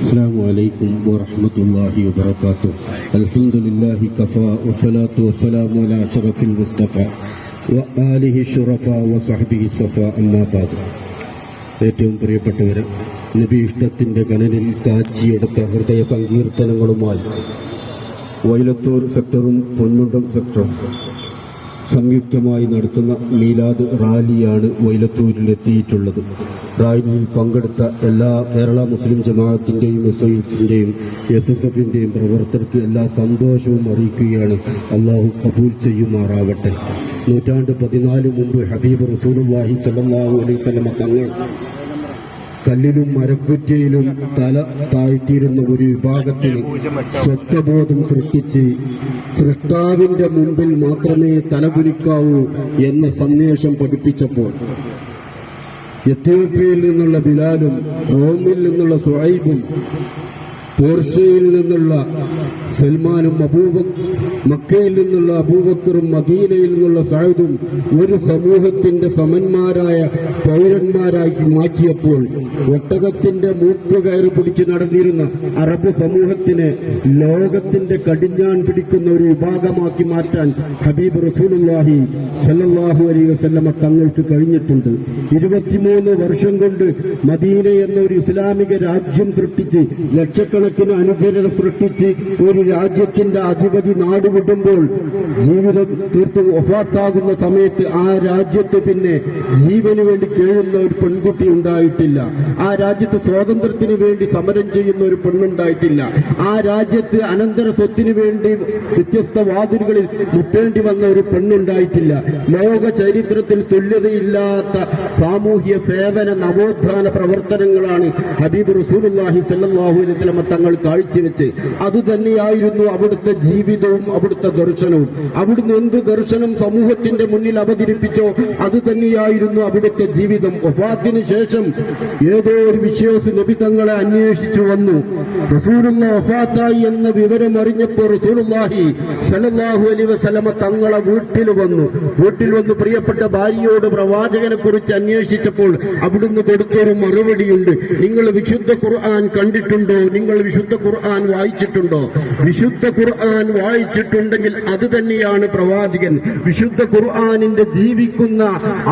السلام عليكم ورحمة الله وبركاته الحمد لله كفى والصلاة والسلام على أشرف المصطفى وآله الشرفاء وصحبه الصفاء أما بعد ഏറ്റവും പ്രിയപ്പെട്ടവരെ നബി ഇഷ്ടത്തിന്റെ കനലിൽ കാച്ചിയെടുത്ത ഹൃദയ സങ്കീർത്തനങ്ങളുമായി വൈലത്തൂർ സെക്ടറും പൊന്നുണ്ടം സെക്ടറും സംയുക്തമായി നടത്തുന്ന മീലാദ് റാലിയാണ് വൈലത്തൂരിൽ എത്തിയിട്ടുള്ളത് റാലിയിൽ പങ്കെടുത്ത എല്ലാ കേരള മുസ്ലിം ജമാഅത്തിന്റെയും എസ് ഐ എസിന്റെയും എസ് എസ് എഫിന്റെയും പ്രവർത്തകർക്ക് എല്ലാ സന്തോഷവും അറിയിക്കുകയാണ് അള്ളാഹു കബൂൽ ചെയ്യുമാറാവട്ടെ നൂറ്റാണ്ട് പതിനാല് മുമ്പ് ഹബീബ് വാഹി അലൈഹി വസല്ലമ തങ്ങൾ കല്ലിലും മരക്കുറ്റയിലും തല താഴ്ത്തിയിരുന്ന ഒരു വിഭാഗത്തിന് സ്വത്വബോധം സൃഷ്ടിച്ച് സൃഷ്ടാവിന്റെ മുമ്പിൽ മാത്രമേ തലകുലിക്കാവൂ എന്ന സന്ദേശം പഠിപ്പിച്ചപ്പോൾ എത്യോപ്യയിൽ നിന്നുള്ള ബിലാലും റോമിൽ നിന്നുള്ള സുഹൈബും പേർഷ്യയിൽ നിന്നുള്ള സൽമാനും അബൂബ മക്കയിൽ നിന്നുള്ള അബൂബക്കറും മദീനയിൽ നിന്നുള്ള സായുധും ഒരു സമൂഹത്തിന്റെ സമന്മാരായ പൗരന്മാരാക്കി മാറ്റിയപ്പോൾ ഒട്ടകത്തിന്റെ മൂക്ക് കയറി പിടിച്ച് നടന്നിരുന്ന അറബ് സമൂഹത്തിന് ലോകത്തിന്റെ കടിഞ്ഞാൻ പിടിക്കുന്ന ഒരു വിഭാഗമാക്കി മാറ്റാൻ ഹബീബ് റസൂലുല്ലാഹി സല്ലാഹു അലി വസ്ല്ലമ തങ്ങൾക്ക് കഴിഞ്ഞിട്ടുണ്ട്. ഇരുപത്തിമൂന്ന് വർഷം കൊണ്ട് മദീന എന്ന ഒരു ഇസ്ലാമിക രാജ്യം സൃഷ്ടിച്ച് ലക്ഷക്കണക്കിന് അനുചരരെ സൃഷ്ടിച്ച് ഒരു രാജ്യത്തിന്റെ അധിപതി നാടുവിടുമ്പോൾ ജീവിതം തീർത്തും ഒഫാത്താകുന്ന സമയത്ത് ആ രാജ്യത്ത് പിന്നെ ജീവന് വേണ്ടി കേഴുന്ന ഒരു പെൺകുട്ടി ഉണ്ടായിട്ടില്ല. ആ രാജ്യത്ത് സ്വാതന്ത്ര്യത്തിന് വേണ്ടി സമരം ചെയ്യുന്ന ഒരു പെണ്ണുണ്ടായിട്ടില്ല. ആ രാജ്യത്ത് അനന്തര സ്വത്തിന് വേണ്ടി വ്യത്യസ്ത വാതിലുകളിൽ മുട്ടേണ്ടി വന്ന ഒരു പെണ്ണുണ്ടായിട്ടില്ല. ലോക ചരിത്രത്തിൽ തുല്യതയില്ലാത്ത സാമൂഹ്യ സേവന നവോത്ഥാന പ്രവർത്തനങ്ങളാണ് ഹബീബ് റസൂലുള്ളാഹി സല്ലല്ലാഹു അലൈഹി വസല്ലം തങ്ങൾ കാഴ്ചവെച്ച്. അതുതന്നെയായിരുന്നു അവിടുത്തെ ജീവിതവും അവിടുത്തെ ദർശനവും. അവിടുന്ന് എന്ത് ദർശനം സമൂഹത്തിന്റെ മുന്നിൽ അവതരിപ്പിച്ചോ അത് തന്നെയായിരുന്നു അവിടുത്തെ ജീവിതം. ഒഫാത്തിന് ശേഷം ഏതോ ഒരു വിശ്വാസ നബി തങ്ങളെ അന്വേഷിച്ചു വന്നു. റസൂലുള്ള വഫാത്തായി എന്ന വിവരം അറിഞ്ഞപ്പോൾ റസൂലുള്ളാഹി സല്ലല്ലാഹു അലൈഹി വസല്ലമ തങ്ങളെ വീട്ടിൽ വന്നു. വീട്ടിൽ വന്ന് പ്രിയപ്പെട്ട ഭാര്യയോട് പ്രവാചകനെ കുറിച്ച് അന്വേഷിച്ചപ്പോൾ അവിടുന്ന് കൊടുത്തൊരു മറുപടിയുണ്ട്. നിങ്ങൾ വിശുദ്ധ ഖുർആൻ കണ്ടിട്ടുണ്ടോ? നിങ്ങൾ വിശുദ്ധ ഖുർആൻ വായിച്ചിട്ടുണ്ടോ? വിശുദ്ധ ഖുർആൻ വായിച്ചിട്ടുണ്ടെങ്കിൽ അത് തന്നെയാണ് പ്രവാചകൻ. വിശുദ്ധ ഖുർആാനിന്റെ ജീവിക്കുന്ന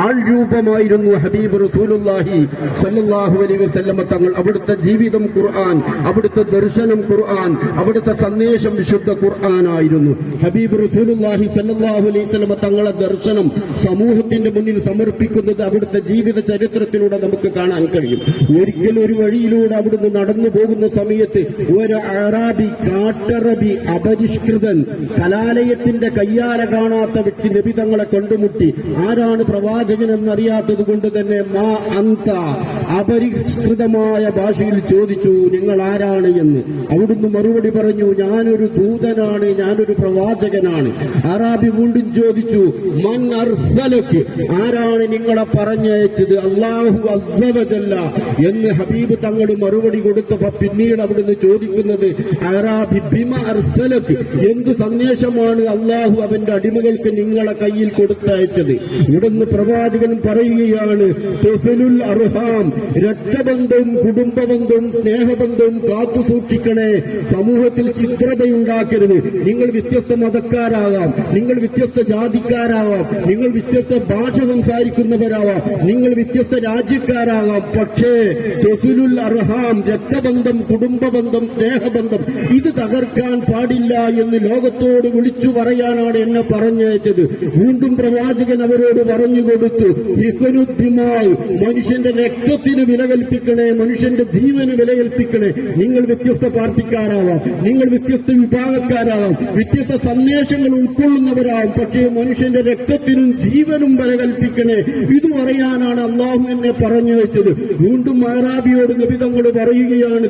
ആൾ രൂപമായിരുന്നു ഹബീബ് റസൂലുല്ലാഹി സല്ലാഹു അലൈഹി വസല്ലമ തങ്ങൾ അവിടുത്തെ ജീവിതം ഖുർആൻ അവിടുത്തെ ദർശനം ഖുർആൻ അവിടുത്തെ സന്ദേശം വിശുദ്ധ ഖുർആനായിരുന്നു ഹബീബ് റസൂലുല്ലാഹി സല്ലാഹു അലൈഹി വസല്ലമ തങ്ങളെ ദർശനം സമൂഹത്തിന്റെ മുന്നിൽ സമർപ്പിക്കുന്നത് അവിടുത്തെ ജീവിത ചരിത്രത്തിലൂടെ നമുക്ക് കാണാൻ കഴിയും. ഒരിക്കൽ ഒരു വഴിയിലൂടെ അവിടുന്ന് നടന്നു പോകുന്ന സമയത്ത് ഒരു അറാബി കാട്ടറബി അപരിഷ്കൃതൻ കലാലയത്തിന്റെ കയ്യാല കാണാത്ത വ്യക്തി നബി തങ്ങളെ കണ്ടുമുട്ടി. ആരാണ് പ്രവാചകൻ എന്നറിയാത്തത് കൊണ്ട് തന്നെ മാ അന്ത. അപരിഷ്കൃതമായ ഭാഷയിൽ ചോദിച്ചു നിങ്ങൾ ആരാണ് എന്ന്? അവിടുന്ന് മറുപടി പറഞ്ഞു ഞാനൊരു ദൂതനാണ് ഞാനൊരു പ്രവാചകനാണ്. അറാബി വീണ്ടും ചോദിച്ചു മൻ അർസലക്ക്? ആരാണ് നിങ്ങളെ പറഞ്ഞയച്ചത്? അള്ളാഹു അസവജല്ല എന്ന് ഹബീബ് തങ്ങൾ മറുപടി കൊടുത്തപ്പോ പിന്നീട് അവിടുന്ന് ചോദിക്കുന്നത് അറാബി ബിമ അർസലക്ക്? എന്തു സന്ദേശമാണ് അള്ളാഹു അവന്റെ അടിമകൾക്ക് നിങ്ങളെ കയ്യിൽ കൊടുത്തയച്ചത്? ഇവിടുന്ന് പ്രവാചകൻ പറയുകയാണ് അർഹാം രക്തബന്ധവും കുടുംബബന്ധവും സ്നേഹബന്ധവും കാത്തു സൂക്ഷിക്കണേ. സമൂഹത്തിൽ ചിത്രതയുണ്ടാക്കരുത്. നിങ്ങൾ വ്യത്യസ്ത മതക്കാരാവാം. നിങ്ങൾ വ്യത്യസ്ത ജാതിക്കാരാവാം. നിങ്ങൾ വ്യത്യസ്ത ഭാഷ സംസാരിക്കുന്നവരാവാം. നിങ്ങൾ വ്യത്യസ്ത രാജ്യക്കാരാവാം. പക്ഷേ തൊസുലുൽ അർഹാം രക്തബന്ധം കുടുംബബന്ധം സ്നേഹബന്ധം ഇത് തകർക്കാൻ പാടില്ല എന്ന് ലോകത്തോട് വിളിച്ചു പറയാനാണ് എന്നെ പറഞ്ഞയച്ചത്. വീണ്ടും പ്രവാചകൻ അവരോട് പറഞ്ഞു കൊടുത്തു മനുഷ്യന്റെ മനുഷ്യന്റെ രക്തത്തിന് വില കൽപ്പിക്കണേ മനുഷ്യന്റെ ജീവന് വില കൽപ്പിക്കണേ നിങ്ങൾ വ്യത്യസ്ത പാർട്ടിക്കാരാവാം നിങ്ങൾ വ്യത്യസ്ത വിഭാഗക്കാരാവാം വ്യത്യസ്ത സന്ദേശങ്ങൾ ഉൾക്കൊള്ളുന്നവരാവും. പക്ഷേ മനുഷ്യന്റെ രക്തത്തിനും ജീവനും വില കൽപ്പിക്കണേ ഇത് പറയാനാണ് അള്ളാഹു എന്നെ പറഞ്ഞു വെച്ചത്. വീണ്ടും മഹറാബിയോട് നിബിതങ്ങൾ പറയുകയാണ്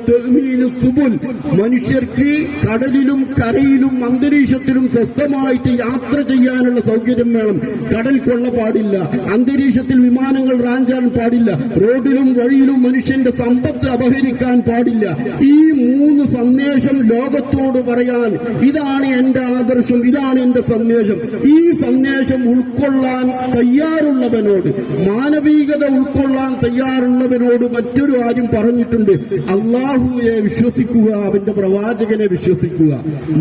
സുബുൽ. മനുഷ്യർക്ക് കടലിലും കരയിലും അന്തരീക്ഷത്തിലും സ്വസ്ഥമായിട്ട് യാത്ര ചെയ്യാനുള്ള സൗകര്യം വേണം. കടൽ കൊള്ള പാടില്ല അന്തരീക്ഷത്തിൽ വിമാനങ്ങൾ റാഞ്ചാൻ പാടില്ല റോഡിലൂടെ നാട്ടിലും വഴിയിലും മനുഷ്യന്റെ സമ്പത്ത് അപഹരിക്കാൻ പാടില്ല. ഈ മൂന്ന് സന്ദേശം ലോകത്തോട് പറയാൻ ഇതാണ് എന്റെ ആദർശം ഇതാണ് എന്റെ സന്ദേശം. ഈ സന്ദേശം ഉൾക്കൊള്ളാൻ തയ്യാറുള്ളവനോട് മാനവികത ഉൾക്കൊള്ളാൻ തയ്യാറുള്ളവനോട് മറ്റൊരു കാര്യം പറഞ്ഞിട്ടുണ്ട്. അള്ളാഹുവിനെ വിശ്വസിക്കുക അവന്റെ പ്രവാചകനെ വിശ്വസിക്കുക.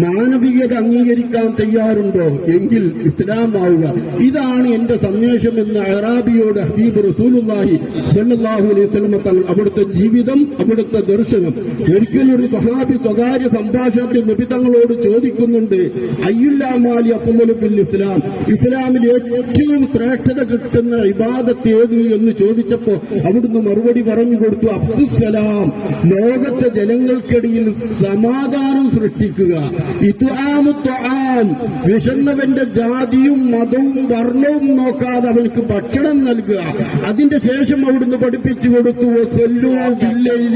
മാനവികത അംഗീകരിക്കാൻ തയ്യാറുണ്ടോ? എങ്കിൽ ഇസ്ലാം ആവുക ഇതാണ് എന്റെ സന്ദേശം എന്ന് അറാബിയോട് ഹബീബ് റസൂലുള്ളാഹി സല്ലല്ലാഹു അലൈഹി തങ്ങൾ അവിടുത്തെ ജീവിതം അവിടുത്തെ ദർശനം ഒരിക്കലും ഒരു സഹാബി സ്വകാര്യ സംഭാഷണത്തിൽ നബി തങ്ങളോട് ചോദിക്കുന്നുണ്ട് അയ്യുല്ലാമാലി അഫ്ളലു ഇസ്ലാം? ഇസ്ലാമിൽ ഏറ്റവും ശ്രേഷ്ഠത കിട്ടുന്ന ഇബാദത്ത് ഏത് എന്ന് ചോദിച്ചപ്പോ അവിടുന്ന് മറുപടി പറഞ്ഞു കൊടുത്തു അഫ്സുസലാം ലോകത്തെ ജനങ്ങൾക്കിടയിൽ സമാധാനം സൃഷ്ടിക്കുക വിശന്നവന്റെ ജാതിയും മതവും വർണവും നോക്കാതെ അവൾക്ക് ഭക്ഷണം നൽകുക. അതിന്റെ ശേഷം അവിടുന്ന് പഠിപ്പിച്ചു കൊടുത്തു.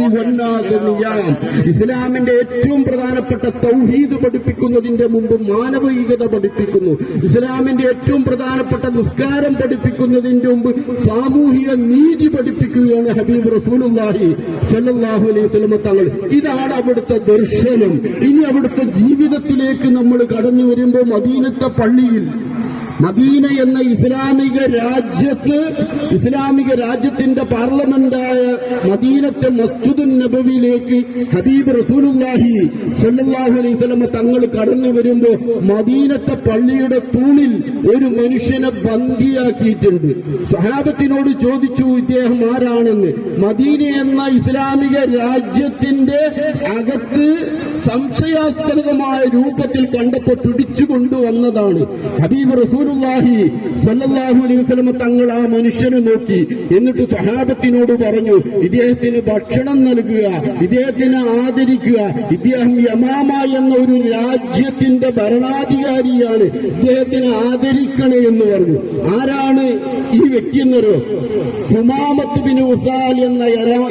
വന്നാസി നിയാം. ഇസ്ലാമിന്റെ ഏറ്റവും പ്രധാനപ്പെട്ട തൗഹീദ് പഠിപ്പിക്കുന്നതിന്റെ മുമ്പ് മാനവികത പഠിപ്പിക്കുന്നു. ഇസ്ലാമിന്റെ ഏറ്റവും പ്രധാനപ്പെട്ട നിസ്കാരം പഠിപ്പിക്കുന്നതിന്റെ മുമ്പ് സാമൂഹിക നീതി പഠിപ്പിക്കുകയാണ് ഹബീബ് റസൂലുള്ളാഹി സല്ലാഹു അലൈഹി വസല്ലം തങ്ങൾ. ഇതാണ് അവിടുത്തെ ദർശനം. ഇനി അവിടുത്തെ ജീവിതത്തിലേക്ക് നമ്മൾ കടന്നു വരുമ്പോൾ മദീനത്തെ പള്ളിയിൽ മദീന എന്ന ഇസ്ലാമിക രാജ്യത്ത് ഇസ്ലാമിക രാജ്യത്തിന്റെ പാർലമെന്റായ മദീനത്തെ മസ്ജിദുൻ നബവിയിലേക്ക് ഹബീബ് റസൂലുല്ലാഹി സല്ലാഹു അലൈഹി വസല്ലം തങ്ങൾ കടന്നു വരുമ്പോ മദീനത്തെ പള്ളിയുടെ തൂണിൽ ഒരു മനുഷ്യനെ ബന്ദിയാക്കിയിട്ടുണ്ട് സഹാബത്തിനോട് ചോദിച്ചു ഇദ്ദേഹം ആരാണെന്ന്? മദീന എന്ന ഇസ്ലാമിക രാജ്യത്തിന്റെ അകത്ത് സംശയാസ്പദമായ രൂപത്തിൽ കണ്ടപ്പോ കൊണ്ടുവന്നതാണ് ഹബീബ് റസൂലുള്ളാഹി സല്ലല്ലാഹു അലൈഹി വസല്ലം തങ്ങൾ ആ മനുഷ്യനെ നോക്കി. എന്നിട്ട് സഹാബത്തിനോട് പറഞ്ഞു ഇദ്ദേഹത്തിന് ഭക്ഷണം നൽകുക ഇദ്ദേഹത്തിനെ ആദരിക്കുക. ഇദ്ദേഹം യമാമ എന്ന ഒരു രാജ്യത്തിന്റെ ഭരണാധികാരിയാണ്. ഇദ്ദേഹത്തിനെ ആദരിക്കണേ എന്ന് പറഞ്ഞു. ആരാണ് ഈ വ്യക്തി എന്നൊരു ഹുമാമത്ത് ബിൻ ഉസാൽ എന്ന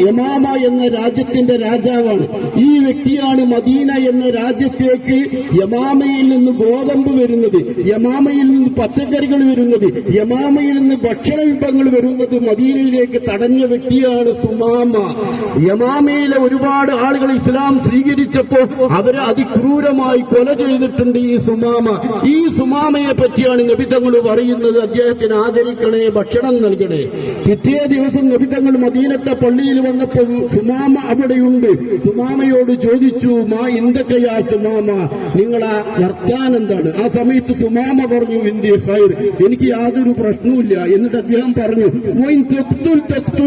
യമാമ എന്ന രാജ്യത്തിന്റെ രാജാവാണ്. ഈ വ്യക്തിയാണ് മദീന എന്ന രാജ്യത്തേക്ക് യമാമയിൽ നിന്ന് ഗോതമ്പ് വരുന്നത് യമാമയിൽ നിന്ന് പച്ചക്കറികൾ വരുന്നത് യമാമയിൽ നിന്ന് ഭക്ഷണ വിഭവങ്ങൾ വരുന്നത് മദീനയിലേക്ക് തടഞ്ഞ വ്യക്തിയാണ് സുമാമ. യമാമയിലെ ഒരുപാട് ആളുകൾ ഇസ്ലാം സ്വീകരിച്ചപ്പോൾ അവരെ അതിക്രൂരമായി കൊല ചെയ്തിട്ടുണ്ട് ഈ സുമാമ. ഈ സുമാമയെ പറ്റിയാണ് നബിതങ്ങൾ പറയുന്നത്. അദ്ദേഹത്തിന് ആദരിക്കണേ ഭക്ഷണം നൽകണേ. പിറ്റേ ദിവസം നബിതങ്ങൾ മദീനത്തെ പള്ളിയിൽ വന്നപ്പോൾ സുമാമ അവിടെയുണ്ട്. സുമാമയോട് ചോദിച്ചു മാ എന്തൊക്കെയാ സുമാമ നിങ്ങൾ ആ വർത്താൻ എന്താണ്? ആ സമയത്ത് സുമാമ പറഞ്ഞു ഇന്ത്യ ഫൈർ എനിക്ക് യാതൊരു പ്രശ്നവുമില്ല. എന്നിട്ട് അദ്ദേഹം പറഞ്ഞു "വൈൻ തഖ്തുൽ തഖ്തുൽ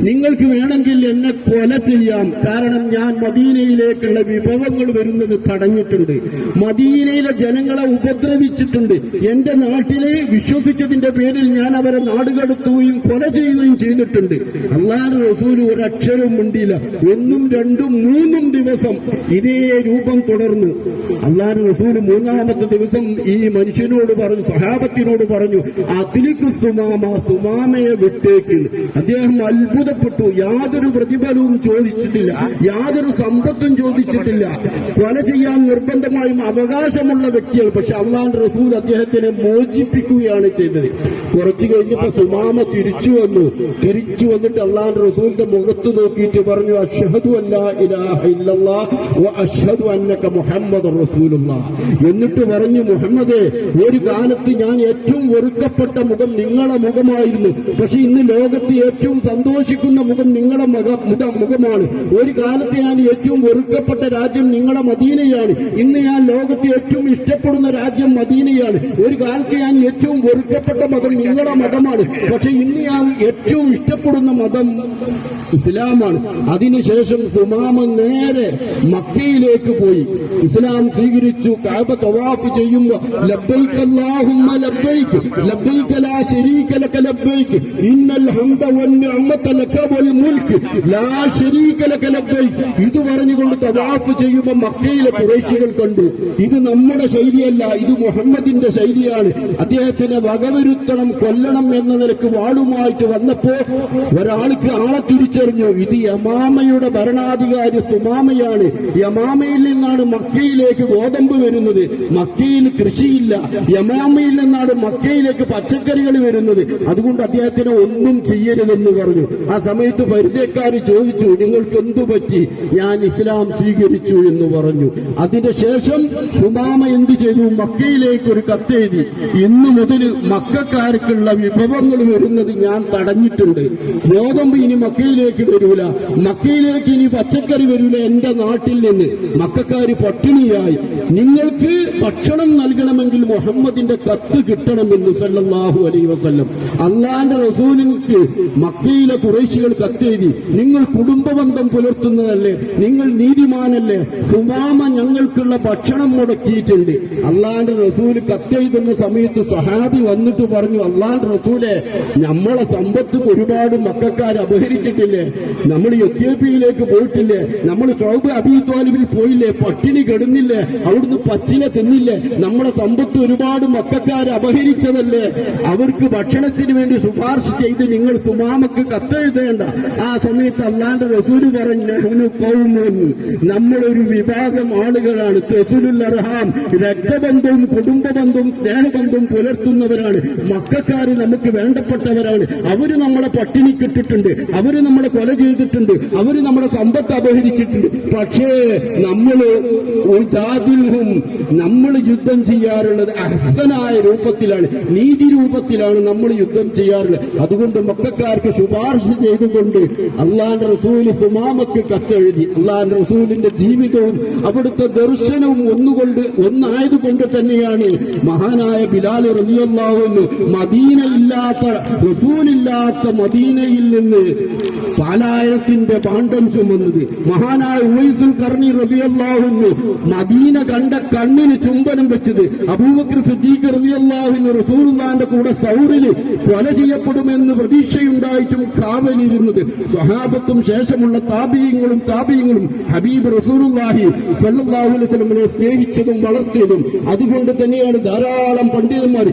നിങ്ങൾക്ക് വേണമെങ്കിൽ എന്നെ കൊല ചെയ്യാം. കാരണം ഞാൻ മദീനയിലേക്കുള്ള വിഭവങ്ങൾ വരുന്നത് തടഞ്ഞിട്ടുണ്ട്. മദീനയിലെ ജനങ്ങളെ ഉപദ്രവിച്ചിട്ടുണ്ട്. എന്റെ നാട്ടിലെ വിശ്വസിച്ചതിന്റെ പേരിൽ ഞാൻ അവരെ നാടുകടത്തുകയും കൊല ചെയ്യുകയും ചെയ്തിട്ടുണ്ട്. അള്ളാഹ് റസൂൽ ഒരക്ഷരവും മിണ്ടിയില്ല. ഒന്നും രണ്ടും മൂന്നും ദിവസം ഇതേ രൂപം തുടർന്നു അള്ളാഹു റസൂൽ മൂന്നാമത്തെ ദിവസം ഈ മനുഷ്യനോട് പറഞ്ഞു സഹാബത്തിനോട് പറഞ്ഞു അതിലേക്ക് സുമാമ സുമാമയെ വിട്ടേക്ക്. അദ്ദേഹം അത്ഭുതപ്പെട്ടു. യാതൊരു പ്രതിഫലവും ചോദിച്ചിട്ടില്ല യാതൊരു സമ്പത്തും ചോദിച്ചിട്ടില്ല. കൊല ചെയ്യാൻ നിർബന്ധമായും അവകാശമുള്ള വ്യക്തിയാണ്. പക്ഷെ അള്ളാഹു റസൂൽ അദ്ദേഹത്തിനെ മോചിപ്പിക്കുകയാണ് ചെയ്തത്. കുറച്ചു കഴിഞ്ഞപ്പോ സുമാമ തിരിച്ചു വന്നു. തിരിച്ചു വന്നിട്ട് അള്ളാഹു റസൂലിന്റെ മുഖത്ത് നോക്കിയിട്ട് പറഞ്ഞു അഷഹദു അല്ലാ ഇലാഹ ഇല്ലല്ലാ. എന്നിട്ട് പറഞ്ഞു മുഹമ്മദേ ഒരു കാലത്ത് ഞാൻ ഏറ്റവും വെറുക്കപ്പെട്ട മുഖം നിങ്ങളെ മുഖമായിരുന്നു. പക്ഷെ ഇന്ന് ലോകത്ത് ഏറ്റവും സന്തോഷിക്കുന്ന മുഖം നിങ്ങളെ മുഖ- മുഖ- മുഖമാണ്. ഒരു കാലത്ത് ഞാൻ ഏറ്റവും വെറുക്കപ്പെട്ട രാജ്യം നിങ്ങളെ മദീനയാണ്. ഇന്ന് ഞാൻ ലോകത്ത് ഏറ്റവും ഇഷ്ടപ്പെടുന്ന രാജ്യം മദീനയാണ്. ഒരു കാലത്ത് ഞാൻ ഏറ്റവും വെറുക്കപ്പെട്ട മതം നിങ്ങളുടെ മതമാണ്. പക്ഷെ ഇന്ന് ഞാൻ ഏറ്റവും ഇഷ്ടപ്പെടുന്ന മതം ഇസ്ലാമാണ്. അതിനുശേഷം സുമാമ നേരെ മക്കയിലേക്ക് പോയി. ഇസ്ലാം സ്വീകരിച്ചു. കാബ തവാഫ് ചെയ്യുമ്പോൾ അല്ലാഹുമ്മ ഇന്നൽ ഹംദ വൽ ലാ ഇത് പറഞ്ഞുകൊണ്ട് തവാഫ് ചെയ്യുമ്പോൾ മക്കയിലെ കുറേശികൾ കണ്ടു. ഇത് നമ്മുടെ ശൈലിയല്ല ഇത് മുഹമ്മദിന്റെ ശൈലിയാണ്. അദ്ദേഹത്തിനെ വകവരുത്തണം കൊല്ലണം എന്ന നിലയ്ക്ക് വാളുമായിട്ട് വന്നപ്പോ ഒരാൾക്ക് ആളെ തിരിച്ചറിഞ്ഞു. ഇത് യമാമയുടെ ഭരണാധികാരി സുമാമയാണ്. നിന്നാണ് യമാമയിൽ നിന്നാണ് മക്കയിലേക്ക് ഗോതമ്പ് വരുന്നത്. മക്കയിൽ കൃഷിയില്ല. യമാമയിൽ നിന്നാണ് മക്കയിലേക്ക് പച്ചക്കറികൾ വരുന്നത്. അതുകൊണ്ട് അദ്ദേഹത്തിന് ഒന്നും ചെയ്യരുതെന്ന് പറഞ്ഞു. ആ സമയത്ത് പരിചയക്കാർ ചോദിച്ചു നിങ്ങൾക്ക് എന്തു പറ്റി? ഞാൻ ഇസ്ലാം സ്വീകരിച്ചു എന്ന് പറഞ്ഞു. അതിന്റെ ശേഷം സുമാമ എന്തു ചെയ്തു? മക്കയിലേക്ക് ഒരു കത്തെഴുതി. ഇന്നു മുതൽ മക്കാർക്കുള്ള വിഭവങ്ങൾ വരുന്നത് ഞാൻ തടഞ്ഞിട്ടുണ്ട്. ഗോതമ്പ് ഇനി മക്കയിലേക്ക് വരൂല. മക്കയിലേക്ക് ഇനി പച്ചക്കറി വരൂല. എന്റെ നാട്ടിൽ നിന്ന് മക്കാര് പട്ടിണിയായി. നിങ്ങൾക്ക് ഭക്ഷണം നൽകണമെങ്കിൽ മുഹമ്മദിന്റെ കത്ത് കിട്ടണമെന്ന് സല്ലാഹു അലൈ വസ്ല്ലം. അള്ളാന്റെ റസൂലിന് മക്കയിലെ കുറേശികൾ കത്തെഴുതി നിങ്ങൾ കുടുംബബന്ധം പുലർത്തുന്നതല്ലേ? നിങ്ങൾ നീതിമാനല്ലേ? സുമാമ ഞങ്ങൾക്കുള്ള ഭക്ഷണം മുടക്കിയിട്ടുണ്ട്. അള്ളാന്റെ റസൂൽ കത്തെഴുതുന്ന സമയത്ത് സഹാബി വന്നിട്ട് പറഞ്ഞു അള്ളാന്റെ റസൂലെ നമ്മളെ സമ്പത്ത് ഒരുപാട് മക്കാർ അപഹരിച്ചിട്ടില്ലേ? നമ്മൾ എത്യോപ്യയിലേക്ക് പോയിട്ടില്ലേ? നമ്മൾ ചൗബ് അബിത്വാലിബിൽ പോയില്ലേ? പട്ടിണി കെടുന്നില്ലേ? അവിടുന്ന് പച്ചില തിന്നില്ലേ? നമ്മുടെ സമ്പത്ത് ഒരുപാട് മക്കാര് അപഹരിച്ചതല്ലേ? അവർക്ക് ഭക്ഷണത്തിന് വേണ്ടി ശുപാർശ ചെയ്ത് നിങ്ങൾ സുമാമക്ക് കത്തെഴുതേണ്ട. ആ സമയത്ത് അല്ലാണ്ട് റസൂൽ പറഞ്ഞു നമ്മളൊരു വിഭാഗം ആളുകളാണ്. തെസുലുൽ അർഹാം രക്തബന്ധവും കുടുംബബന്ധവും സ്നേഹബന്ധവും പുലർത്തുന്നവരാണ്. മക്കാര് നമുക്ക് വേണ്ടപ്പെട്ടവരാണ്. അവർ നമ്മളെ പട്ടിണി പട്ടിണിക്കിട്ടിട്ടുണ്ട് അവർ നമ്മളെ കൊല ചെയ്തിട്ടുണ്ട്. അവർ നമ്മുടെ സമ്പത്ത് അപഹരിച്ചിട്ടുണ്ട്. പക്ഷേ നമ്മൾ ജാതിൽഹും നമ്മൾ യുദ്ധം ചെയ്യാറുള്ളത് അഹസനായ രൂപത്തിലാണ് നീതി രൂപത്തിലാണ് നമ്മൾ യുദ്ധം ചെയ്യാറുള്ളത്. അതുകൊണ്ട് മക്കാർക്ക് ശുപാർശ ചെയ്തുകൊണ്ട് അള്ളാന്റെ റസൂൽ സുമാമക്ക് കത്തെഴുതി അള്ളാന്റെ റസൂലിന്റെ ജീവിതവും അവിടുത്തെ ദർശനവും ഒന്നുകൊണ്ട് ഒന്നായതുകൊണ്ട് തന്നെയാണ് മഹാനായ ബിലാൽ റബിയൊന്നാവുന്ന മദീന ഇല്ലാത്ത റസൂലില്ലാത്ത മദീനയിൽ നിന്ന് പാലായത്തിന്റെ പാണ്ഡം ചുമന്നത്. മഹാനായ ഉവൈസുൽ കർണി റബിയല്ലാഹുന്നു മദീന കണ്ട കണ്ണിന് ചുംബനം വെച്ചത് അബൂബക്കർ സിദ്ദീഖ് റബിയല്ലാഹുന്നു റസൂലുള്ളാന്റെ കൂടെ സൗറിൽ കൊല ചെയ്യപ്പെടുമെന്ന് പ്രതീക്ഷയുണ്ടായിട്ടും കാവലിരുന്നത്. സ്വഹാബത്തും ശേഷമുള്ള താപീയങ്ങളും താപീയങ്ങളും ഹബീബ് റസൂലുള്ളാഹി സല്ലല്ലാഹു അലൈഹി വസല്ലമയെ സ്നേഹിച്ചതും വളർത്തിയതും. അതുകൊണ്ട് തന്നെയാണ് ധാരാളം പണ്ഡിതന്മാർ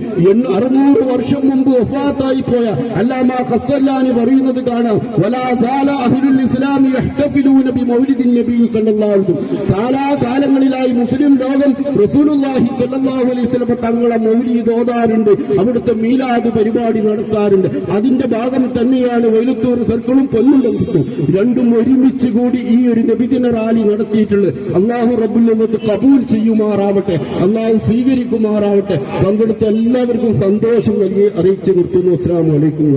അറുന്നൂറ് വർഷം മുമ്പ് ഒഫാത്തായി പോയ അല്ലാമ ഖസ്തല്ലാനി പറയുന്നത് കാണാം. വലാ സാല അഹ്ലുൽ ഇസ്ലാമി ബി മൗലിദിൻ വസല്ലം കാലാകാലങ്ങളിലായി മുസ്ലിം ലോകം റസൂലുള്ളാഹി സല്ലല്ലാഹു അലൈഹി തങ്ങളെ മൊഴി തോതാറുണ്ട്. അവിടുത്തെ മീലാദ് പരിപാടി നടത്താറുണ്ട്. അതിന്റെ ഭാഗം തന്നെയാണ് വൈലത്തൂർ സർക്കിളും പൊന്നുണ്ടം രണ്ടും ഒരുമിച്ച് കൂടി ഈ ഒരു നബിദിന റാലി നടത്തിയിട്ടുള്ളത് അള്ളാഹു റബുല്ലത്ത് കബൂൽ ചെയ്യുമാറാവട്ടെ അള്ളാഹു സ്വീകരിക്കുമാറാവട്ടെ പങ്കെടുത്ത എല്ലാവർക്കും സന്തോഷം നൽകി അറിയിച്ചു നിർത്തുന്നു അസ്സാം വലൈക്കും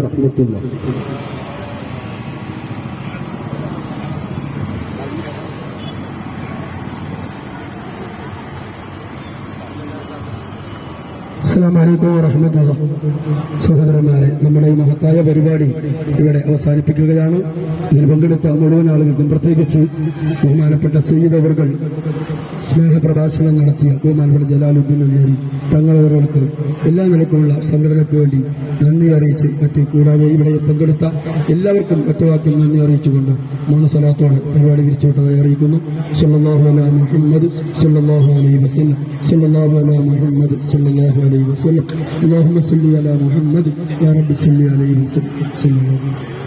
അസ്സാം വലൈക്കും സഹോദരന്മാരെ നമ്മുടെ ഈ മഹത്തായ പരിപാടി ഇവിടെ അവസാനിപ്പിക്കുകയാണ്. ഇതിൽ പങ്കെടുത്ത മുഴുവൻ ആളുകൾക്കും പ്രത്യേകിച്ച് ബഹുമാനപ്പെട്ട സയ്യിദ് സ്നേഹപ്രഭാഷണം നടത്തിയ ബഹുമാനപ്പെട്ട ജലാലുദ്ദീൻ അലിയാരി തങ്ങളവർക്ക് എല്ലാ നിലക്കുമുള്ള സംഘടനയ്ക്ക് വേണ്ടി നന്ദി അറിയിച്ച് മറ്റ് കൂടാതെ ഇവിടെ പങ്കെടുത്ത എല്ലാവർക്കും ഒറ്റവാക്കിൽ നന്ദി അറിയിച്ചുകൊണ്ട് മൗനസലാത്തോടെ പരിപാടി വിരിച്ചുവിട്ടതായി അറിയിക്കുന്നു. സല്ലാഹു അല മുഹമ്മദ് സല്ലാഹു അലൈ വസ്ലം സല്ലാഹു അല മുഹമ്മദ് സല്ലാഹു അലൈ വസ്ലം അള്ളാഹു സല്ലി അല മുഹമ്മദ് യാ റബ്ബി സല്ലി അലൈഹി വസ്ലം